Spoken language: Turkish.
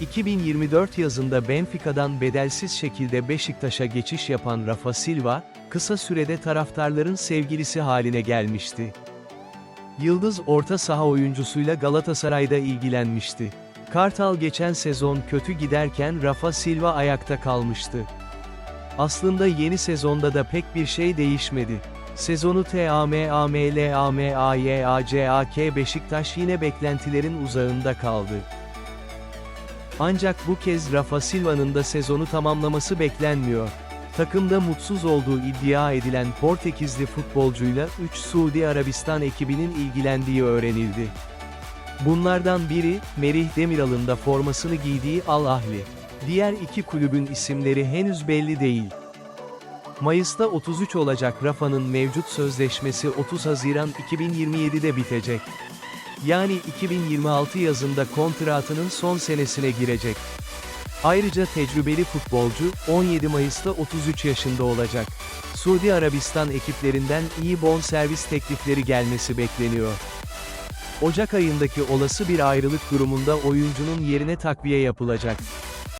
2024 yazında Benfica'dan bedelsiz şekilde Beşiktaş'a geçiş yapan Rafa Silva, kısa sürede taraftarların sevgilisi haline gelmişti. Yıldız orta saha oyuncusuyla Galatasaray'da ilgilenmişti. Kartal geçen sezon kötü giderken Rafa Silva ayakta kalmıştı. Aslında yeni sezonda da pek bir şey değişmedi. Sezonu TAMAMLAMAYACAK Beşiktaş yine beklentilerin uzağında kaldı. Ancak bu kez Rafa Silva'nın da sezonu tamamlaması beklenmiyor. Takımda mutsuz olduğu iddia edilen Portekizli futbolcuyla 3 Suudi Arabistan ekibinin ilgilendiği öğrenildi. Bunlardan biri, Merih Demiral'ın da formasını giydiği Al Ahli. Diğer iki kulübün isimleri henüz belli değil. Mayıs'ta 33 olacak Rafa'nın mevcut sözleşmesi 30 Haziran 2027'de bitecek. Yani 2026 yazında kontratının son senesine girecek. Ayrıca tecrübeli futbolcu, 17 Mayıs'ta 33 yaşında olacak. Suudi Arabistan ekiplerinden iyi bonservis teklifleri gelmesi bekleniyor. Ocak ayındaki olası bir ayrılık durumunda oyuncunun yerine takviye yapılacak.